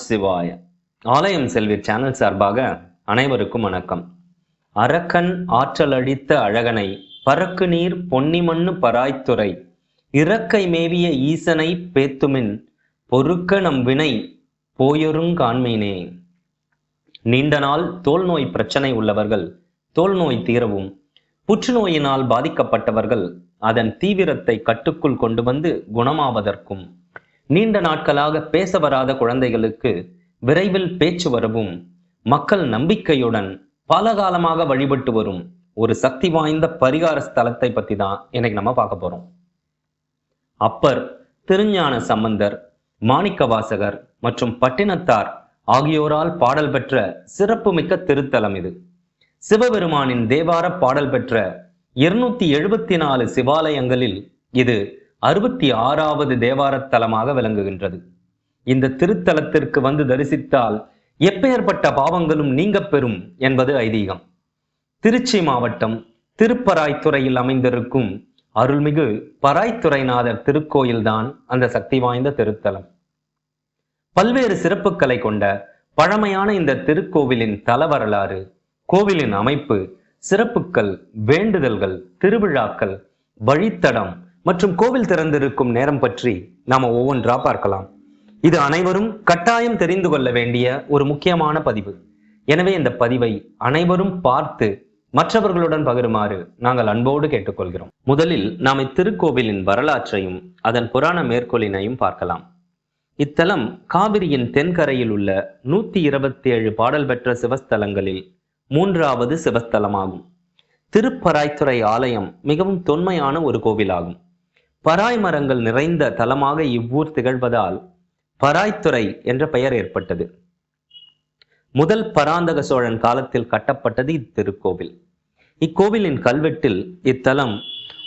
சிவாய. ஆலயம் செல்வி சேனல் சார்பாக அனைவருக்கும் வணக்கம். அரக்கன் ஆற்றல் அழித்த அழகனை பறக்கு நீர் பொன்னிமண்ணு பராய்த்துறை இறக்கை மேவிய ஈசனை பேத்துமின் பொறுக்க நம் வினை போயொருங்காண்மையினே நீண்ட நாள் தோல் நோய் பிரச்சனை உள்ளவர்கள் தோல் நோய் தீரவும் புற்றுநோயினால் பாதிக்கப்பட்டவர்கள் அதன் தீவிரத்தை கட்டுக்குள் கொண்டு வந்து குணமாவதற்கும். நீண்ட நாட்களாக பேச வராத குழந்தைகளுக்கு விரைவில் பேச்சு வரவும் மக்கள் நம்பிக்கையுடன் பல காலமாக வழிபட்டு வரும் ஒரு சக்தி வாய்ந்த பரிகார ஸ்தலத்தை பத்தி தான் இன்னைக்கு நம்ம பார்க்க போறோம். அப்பர் திருஞான சம்பந்தர் மாணிக்கவாசகர் மற்றும் பட்டினத்தார் ஆகியோரால் பாடல் பெற்ற சிறப்புமிக்க திருத்தலம் இது. சிவபெருமானின் தேவார பாடல் பெற்ற இருநூத்தி எழுபத்தி நாலு சிவாலயங்களில் இது அறுபத்தி ஆறாவது தேவாரத்தலமாக விளங்குகின்றது. இந்த திருத்தலத்திற்கு வந்து தரிசித்தால் எப்பேற்பட்ட பாவங்களும் நீங்க பெறும் என்பது ஐதீகம். திருச்சி மாவட்டம் திருப்பராய்த்துறையில் அமைந்திருக்கும் அருள்மிகு பராய்த்துறைநாதர் திருக்கோயில்தான் அந்த சக்தி வாய்ந்த திருத்தலம். பல்வேறு சிறப்புகளை கொண்ட பழமையான இந்த திருக்கோவிலின் தல வரலாறு கோவிலின் அமைப்பு சிறப்புகள் வேண்டுதல்கள் திருவிழாக்கள் வழித்தடம் மற்றும் கோவில் திறந்திருக்கும் நேரம் பற்றி நாம ஒவ்வொன்றா பார்க்கலாம். இது அனைவரும் கட்டாயம் தெரிந்து கொள்ள வேண்டிய ஒரு முக்கியமான பதிவு. எனவே இந்த பதிவை அனைவரும் பார்த்து மற்றவர்களுடன் பகிருமாறு நாங்கள் அன்போடு கேட்டுக்கொள்கிறோம். முதலில் நாம் இத்திருக்கோவிலின் வரலாற்றையும் அதன் புராண மேற்கோளினையும் பார்க்கலாம். இத்தலம் காவிரியின் தென்கரையில் உள்ள நூத்தி இருபத்தி ஏழு பாடல் பெற்ற சிவஸ்தலங்களில் மூன்றாவது சிவஸ்தலமாகும். திருப்பராய்த்துறை ஆலயம் மிகவும் தொன்மையான ஒரு கோவிலாகும். பராய் மரங்கள் நிறைந்த தலமாக இவ்வூர் திகழ்வதால் பராய்த்துறை என்ற பெயர் ஏற்பட்டது. முதல் பராந்தக சோழன் காலத்தில் கட்டப்பட்டது இத்திருக்கோவில். இக்கோவிலின் கல்வெட்டில் இத்தலம்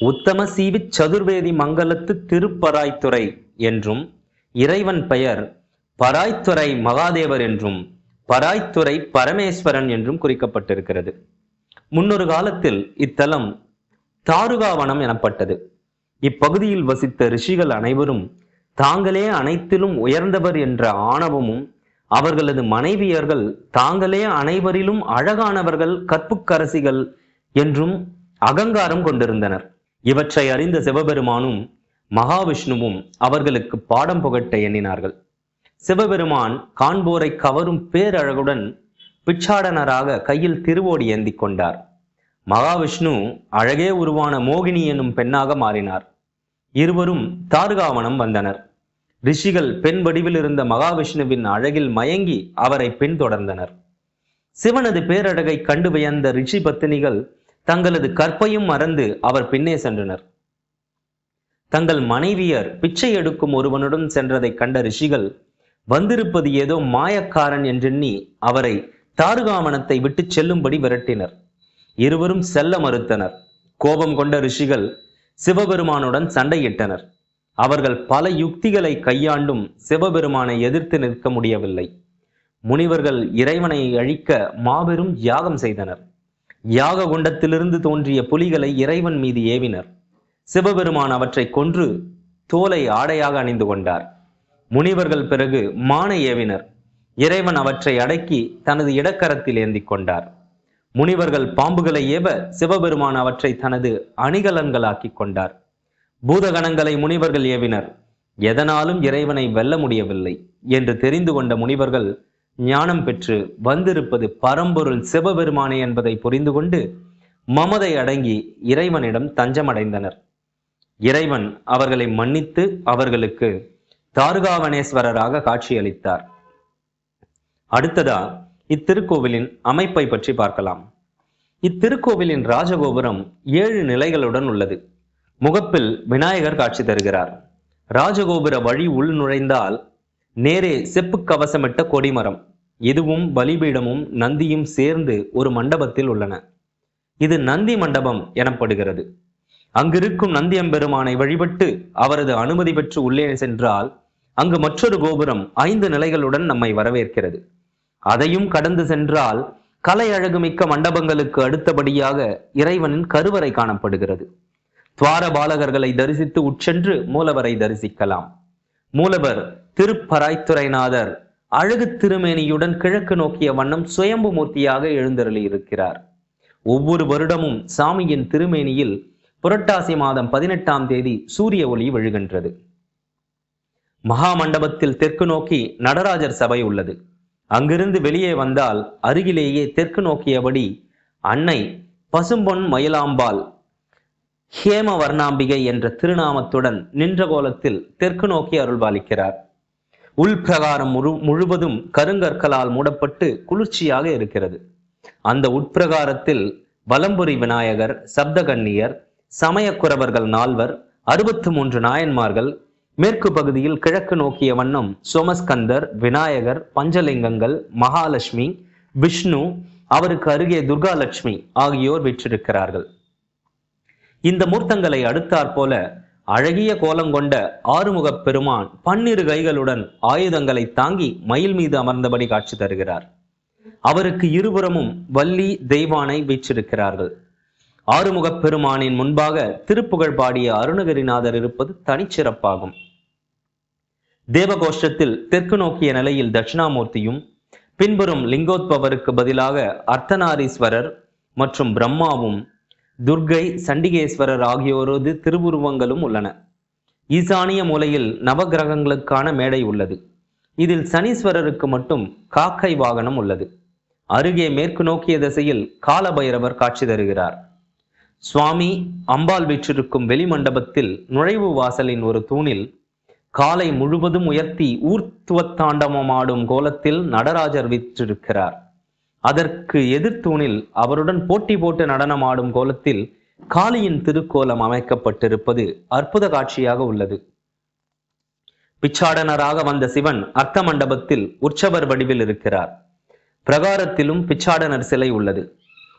உத்தம சீவி சதுர்வேதி மங்கலத்து திருப்பராய்த்துறை என்றும் இறைவன் பெயர் பராய்த்துறை மகாதேவர் என்றும் பராய்த்துறை பரமேஸ்வரன் என்றும் குறிக்கப்பட்டிருக்கிறது. முன்னொரு காலத்தில் இத்தலம் தாருகாவனம் எனப்பட்டது. இப்பகுதியில் வசித்த ரிஷிகள் அனைவரும் தாங்களே அனைத்திலும் உயர்ந்தவர் என்ற ஆணவமும் அவர்களது மனைவியர்கள் தாங்களே அனைவரிலும் அழகானவர்கள் கற்புக்கரசிகள் என்றும் அகங்காரம் கொண்டிருந்தனர். இவற்றை அறிந்த சிவபெருமானும் மகாவிஷ்ணுவும் அவர்களுக்கு பாடம் புகட்ட எண்ணினார்கள். சிவபெருமான் காண்போரை கவரும் பேரழகுடன் பிச்சாடனராக கையில் திருவோடி ஏந்தி கொண்டார். மகாவிஷ்ணு அழகே உருவான மோகினி என்னும் பெண்ணாக மாறினார். இருவரும் தார்காவனம் வந்தனர். ரிஷிகள் பெண் வடிவில் இருந்த மகாவிஷ்ணுவின் அழகில் மயங்கி அவரை பின்தொடர்ந்தனர். சிவனது பேரழகை கண்டு வியந்த ரிஷி பத்தினிகள் தங்களது கற்பையும் மறந்து அவர் பின்னே சென்றனர். தங்கள் மனைவியர் பிச்சை எடுக்கும் ஒருவனுடன் சென்றதை கண்ட ரிஷிகள் வந்திருப்பது ஏதோ மாயக்காரன் என்றெண்ணி அவரை தாருகாமணத்தை விட்டு செல்லும்படி விரட்டினர். இருவரும் செல்ல மறுத்தனர். கோபம் கொண்ட ரிஷிகள் சிவபெருமானுடன் சண்டையிட்டனர். அவர்கள் பல யுக்திகளை கையாண்டும் சிவபெருமானை எதிர்த்து நிற்க முடியவில்லை. முனிவர்கள் இறைவனை அழிக்க மாபெரும் யாகம் செய்தனர். யாக குண்டத்திலிருந்து தோன்றிய புலிகளை இறைவன் மீது ஏவினர். சிவபெருமான் அவற்றை கொன்று தோலை ஆடையாக அணிந்து கொண்டார். முனிவர்கள் பிறகு மானை ஏவினர். இறைவன் அவற்றை அடக்கி தனது இடக்கரத்தில் ஏந்தி கொண்டார். முனிவர்கள் பாம்புகளை ஏவ சிவபெருமான் அவற்றை தனது அணிகலன்களாக்கி கொண்டார். பூதகணங்களை முனிவர்கள் ஏவினர். எதனாலும் இறைவனை வெல்ல முடியவில்லை என்று தெரிந்து கொண்ட முனிவர்கள் ஞானம் பெற்று வந்திருப்பது பரம்பொருள் சிவபெருமானே என்பதை புரிந்து கொண்டு மமதை அடங்கி இறைவனிடம் தஞ்சமடைந்தனர். இறைவன் அவர்களை மன்னித்து அவர்களுக்கு தாருகாவனேஸ்வரராக காட்சியளித்தார். அடுத்ததா இத்திருக்கோவிலின் அமைப்பை பற்றி பார்க்கலாம். இத்திருக்கோவிலின் ராஜகோபுரம் ஏழு நிலைகளுடன் உள்ளது. முகப்பில் விநாயகர் காட்சி தருகிறார். ராஜகோபுர வழி உள் நுழைந்தால் நேரே செப்பு கவசமிட்ட கொடிமரம். இதுவும் பலிபீடமும் நந்தியும் சேர்ந்து ஒரு மண்டபத்தில் உள்ளன. இது நந்தி மண்டபம் எனப்படுகிறது. அங்கிருக்கும் நந்தியம்பெருமானை வழிபட்டு அவரது அனுமதி பெற்று உள்ளே சென்றால் அங்கு மற்றொரு கோபுரம் ஐந்து நிலைகளுடன் நம்மை வரவேற்கிறது. அதையும் கடந்து சென்றால் கலை அழகுமிக்க மண்டபங்களுக்கு அடுத்தபடியாக இறைவனின் கருவறை காணப்படுகிறது. துவார பாலகர்களை தரிசித்து உட்சென்று மூலவரை தரிசிக்கலாம். மூலவர் திருப்பராய்த்துறைநாதர் அழகு திருமேனியுடன் கிழக்கு நோக்கிய வண்ணம் சுயம்பு மூர்த்தியாக எழுந்தருளி இருக்கிறார் ஒவ்வொரு வருடமும் சாமியின் திருமேனியில் புரட்டாசி மாதம் பதினெட்டாம் தேதி சூரிய ஒளி விழுகின்றது. மகா மண்டபத்தில் தெற்கு நோக்கி நடராஜர் சபை உள்ளது. அங்கிருந்து வெளியே வந்தால் அருகிலேயே தெற்கு நோக்கியபடி அன்னை பசும்பொன் மயிலாம்பாள் ஹேம வர்ணாம்பிகை என்ற திருநாமத்துடன் நின்ற கோலத்தில் தெற்கு நோக்கி அருள்பாலிக்கிறார். உள்பிரகாரம் முழு முழுவதும் கருங்கற்களால் மூடப்பட்டு குளிர்ச்சியாக இருக்கிறது. அந்த உட்பிரகாரத்தில் வலம்புரி விநாயகர் சப்தகன்னியர் சமயக்குறவர்கள் நால்வர் அறுபத்து மூன்று நாயன்மார்கள் மேற்கு பகுதியில் கிழக்கு நோக்கிய வண்ணம் சோமஸ்கந்தர் விநாயகர் பஞ்சலிங்கங்கள் மகாலட்சுமி விஷ்ணு அவருக்கு அருகே துர்காலட்சுமி ஆகியோர் விற்றிருக்கிறார்கள். இந்த மூர்த்தங்களை அடுத்தாற்போல அழகிய கோலங்கொண்ட ஆறுமுகப் பெருமான் பன்னிரு கைகளுடன் ஆயுதங்களை தாங்கி மயில் மீது அமர்ந்தபடி காட்சி தருகிறார். அவருக்கு இருபுறமும் வள்ளி தெய்வானை வீற்றிருக்கிறார்கள். ஆறுமுகப் பெருமானின் முன்பாக திருப்புகழ் பாடிய அருணகிரிநாதர் இருப்பது தனிச்சிறப்பாகும். தேவகோஷ்டத்தில் தெற்கு நோக்கிய நிலையில் தட்சிணாமூர்த்தியும் பின்புறம் லிங்கோத்பவருக்கு பதிலாக அர்த்தநாரீஸ்வரர் மற்றும் பிரம்மாவும் துர்கை சண்டிகேஸ்வரர் ஆகியோரது திருவுருவங்களும் உள்ளன. ஈசானிய மூலையில் நவகிரகங்களுக்கான மேடை உள்ளது. இதில் சனீஸ்வரருக்கு மட்டும் காக்கை வாகனம் உள்ளது. அருகே மேற்கு நோக்கிய திசையில் காலபைரவர் காட்சி தருகிறார். சுவாமி அம்பாள் வீற்றிருக்கும் வெளிமண்டபத்தில் நுழைவு வாசலின் ஒரு தூணில் காலை முழுவதும் உயர்த்தி ஊர்த்துவத்தாண்டவமாடும் கோலத்தில் நடராஜர் விற்றிருக்கிறார். அதற்கு எதிர்த்தூணில் அவருடன் போட்டி போட்டு நடனமாடும் கோலத்தில் காளியின் திருக்கோலம் அமைக்கப்பட்டிருப்பது அற்புத காட்சியாக உள்ளது. பிச்சாடனராக வந்த சிவன் அர்த்த மண்டபத்தில் உற்சவர் வடிவில் இருக்கிறார். பிரகாரத்திலும் பிச்சாடனர் சிலை உள்ளது.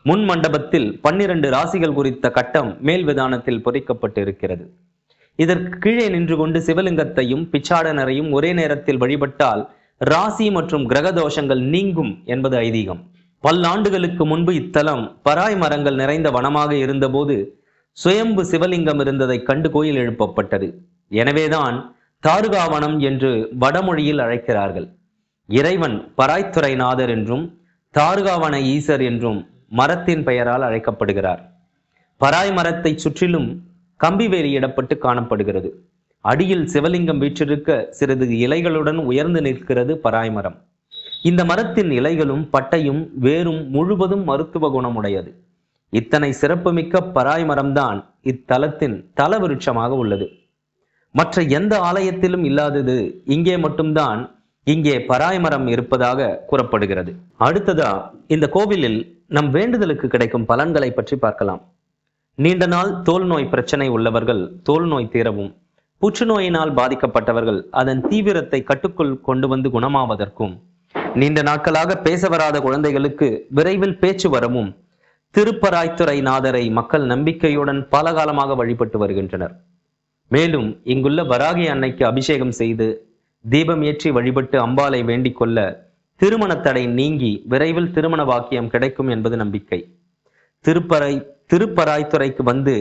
முன் மண்டபத்தில் பன்னிரண்டு ராசிகள் குறித்த கட்டம் மேல் விதானத்தில் பொறிக்கப்பட்டு இருக்கிறது இதற்கு கீழே நின்று கொண்டு சிவலிங்கத்தையும் பிச்சாடனரையும் ஒரே நேரத்தில் வழிபட்டால் ராசி மற்றும் கிரக தோஷங்கள் நீங்கும் என்பது ஐதீகம். பல்லாண்டுகளுக்கு முன்பு இத்தலம் பராய் மரங்கள் நிறைந்த வனமாக இருந்தபோது சுயம்பு சிவலிங்கம் இருந்ததை கண்டு கோயில் எழுப்பப்பட்டது. எனவேதான் தாருகாவனம் என்று வடமொழியில் அழைக்கிறார்கள். இறைவன் பராய்த்துறைநாதர் என்றும் தாருகாவன ஈசர் என்றும் மரத்தின் பெயரால் அழைக்கப்படுகிறார். பராய் மரத்தை சுற்றிலும் கம்பி வேலியிடப்பட்டு காணப்படுகிறது. அடியில் சிவலிங்கம் வீற்றிருக்க சிறிது இலைகளுடன் உயர்ந்து நிற்கிறது பராய்மரம் இந்த மரத்தின் இலைகளும் பட்டையும் வேரும் முழுவதும் மருத்துவ குணமுடையது. இத்தனை சிறப்புமிக்க பராய் மரம்தான் இத்தலத்தின் தல விருட்சமாக உள்ளது. மற்ற எந்த ஆலயத்திலும் இல்லாதது இங்கே மட்டும்தான் இங்கே பராய் மரம் இருப்பதாக கூறப்படுகிறது. அடுத்ததா இந்த கோவிலில் நம் வேண்டுதலுக்கு கிடைக்கும் பலன்களை பற்றி பார்க்கலாம். நீண்ட நாள் தோல் நோய் பிரச்சனை உள்ளவர்கள் தோல் நோய் தீரவும். புற்றுநோயினால் பாதிக்கப்பட்டவர்கள் அதன் தீவிரத்தை கட்டுக்குள் கொண்டு வந்து குணமாவதற்கும். நீண்ட நாட்களாக பேச வராத குழந்தைகளுக்கு விரைவில் பேச்சு வரவும். திருப்பராய்த்துறை நாதரை மக்கள் நம்பிக்கையுடன் பல காலமாக வழிபட்டு வருகின்றனர். மேலும் இங்குள்ள வராகி அன்னைக்கு அபிஷேகம் செய்து தீபம் ஏற்றி வழிபட்டு அம்பாளை வேண்டிக் கொள்ள திருமண தடை நீங்கி விரைவில் திருமண வாக்கியம் கிடைக்கும் என்பது நம்பிக்கை. திருப்பறை திருப்பராய்த்துறைக்கு வந்து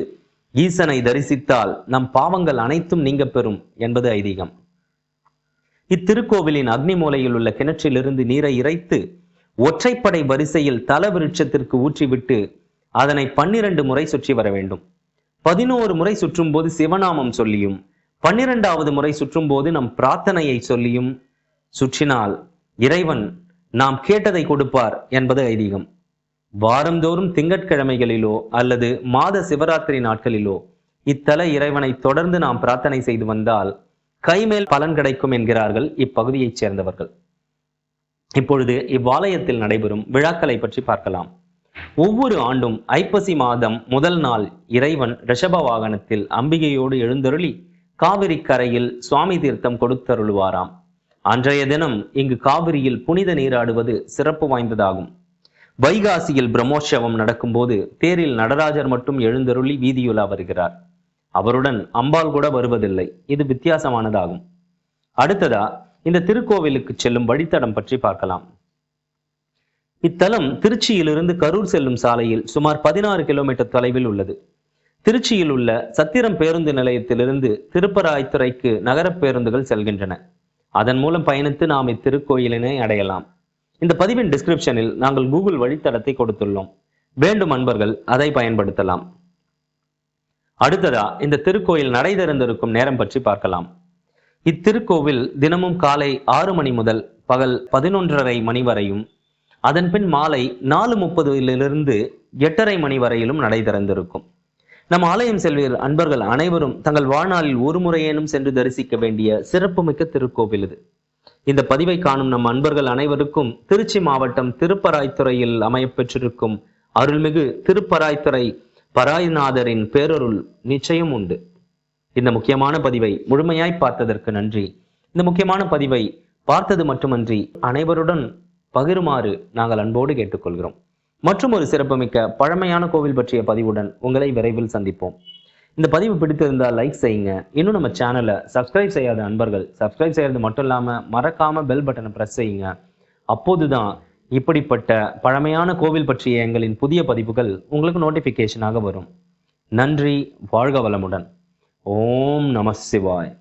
ஈசனை தரிசித்தால் நம் பாவங்கள் அனைத்தும் நீங்க பெறும் என்பது ஐதீகம். இத்திருக்கோவிலின் அக்னி மூலையில் உள்ள கிணற்றிலிருந்து நீரை இறைத்து ஒற்றைப்படை வரிசையில் தல விருட்சத்திற்கு ஊற்றிவிட்டு அதனை பன்னிரண்டு முறை சுற்றி வர வேண்டும். பதினோரு முறை சுற்றும் போது சிவநாமம் சொல்லியும் பன்னிரெண்டாவது முறை சுற்றும் போது நம் பிரார்த்தனையை சொல்லியும் சுற்றினால் இறைவன் நாம் கேட்டதை கொடுப்பார் என்பது ஐதீகம். வாரந்தோறும் திங்கட்கிழமைகளிலோ அல்லது மாத சிவராத்திரி நாட்களிலோ இத்தல இறைவனை தொடர்ந்து நாம் பிரார்த்தனை செய்து வந்தால் கைமேல் பலன் கிடைக்கும் என்கிறார்கள் இப்பகுதியைச் சேர்ந்தவர்கள். இப்பொழுது இவ்வாலயத்தில் நடைபெறும் விழாக்களை பற்றி பார்க்கலாம். ஒவ்வொரு ஆண்டும் ஐப்பசி மாதம் முதல் நாள் இறைவன் ரிஷப வாகனத்தில் அம்பிகையோடு எழுந்தருளி காவிரி கரையில் சுவாமி தீர்த்தம் கொடுத்தருளுவாராம். அன்றைய தினம் இங்கு காவிரியில் புனித நீராடுவது சிறப்பு வாய்ந்ததாகும். வைகாசியில் பிரம்மோற்சவம் நடக்கும்போது தேரில் நடராஜர் மட்டும் எழுந்தருளி வீதியுலா வருகிறார். அவருடன் அம்பாள் கூட வருவதில்லை. இது வித்தியாசமானதாகும். அடுத்ததா இந்த திருக்கோவிலுக்கு செல்லும் வழித்தடம் பற்றி பார்க்கலாம். இத்தலம் திருச்சியிலிருந்து கரூர் செல்லும் சாலையில் சுமார் பதினாறு கிலோமீட்டர் தொலைவில் உள்ளது. திருச்சியில் உள்ள சத்திரம் பேருந்து நிலையத்திலிருந்து திருப்பராய்த்துறைக்கு நகர பேருந்துகள் செல்கின்றன. அதன் மூலம் பயணித்து நாம் இத்திருக்கோயிலினை அடையலாம். இந்த பதிவின் டிஸ்கிரிப்ஷனில் நாங்கள் கூகுள் வழித்தடத்தை கொடுத்துள்ளோம். வேண்டும் அன்பர்கள் அதை பயன்படுத்தலாம். அடுத்ததா இந்த திருக்கோயில் நடை திறந்திருக்கும் நேரம் பற்றி பார்க்கலாம். இத்திருக்கோவில் தினமும் காலை ஆறு மணி முதல் பகல் பதினொன்றரை மணி வரையும் அதன் பின் மாலை நாலு முப்பதிலிருந்து எட்டரை மணி வரையிலும் நடை திறந்திருக்கும். நம் ஆலயம் செல்வீர் அன்பர்கள் அனைவரும் தங்கள் வாழ்நாளில் ஒரு முறையேனும் சென்று தரிசிக்க வேண்டிய சிறப்புமிக்க திருக்கோவில் இது. இந்த பதிவை காணும் நம் அன்பர்கள் அனைவருக்கும் திருச்சி மாவட்டம் திருப்பராய்த்துறையில் அமையப்பெற்றிருக்கும் அருள்மிகு திருப்பராய்த்துறை பராய்நாதரின் பேரருள் நிச்சயம் உண்டு. இந்த முக்கியமான பதிவை முழுமையாய் பார்த்ததற்கு நன்றி. இந்த முக்கியமான பதிவை பார்த்தது மட்டுமன்றி அனைவருடன் பகிருமாறு நாங்கள் அன்போடு கேட்டுக்கொள்கிறோம். மற்றும் ஒரு சிறப்புமிக்க பழமையான கோவில் பற்றிய பதிவுடன் உங்களை விரைவில் சந்திப்போம். இந்த பதிவு பிடித்திருந்தால் லைக் செய்யுங்க. இன்னும் நம்ம சேனலை சப்ஸ்கிரைப் செய்யாத அன்பர்கள் சப்ஸ்கிரைப் செய்யறது மட்டும் இல்லாமல் மறக்காம பெல் பட்டனை பிரஸ் செய்யுங்க. அப்போதுதான் இப்படிப்பட்ட பழமையான கோவில் பற்றிய எங்களின் புதிய பதிவுகள் உங்களுக்கு நோட்டிஃபிகேஷனாக வரும். நன்றி வாழ்க வளமுடன். ஓம் நம சிவாய்.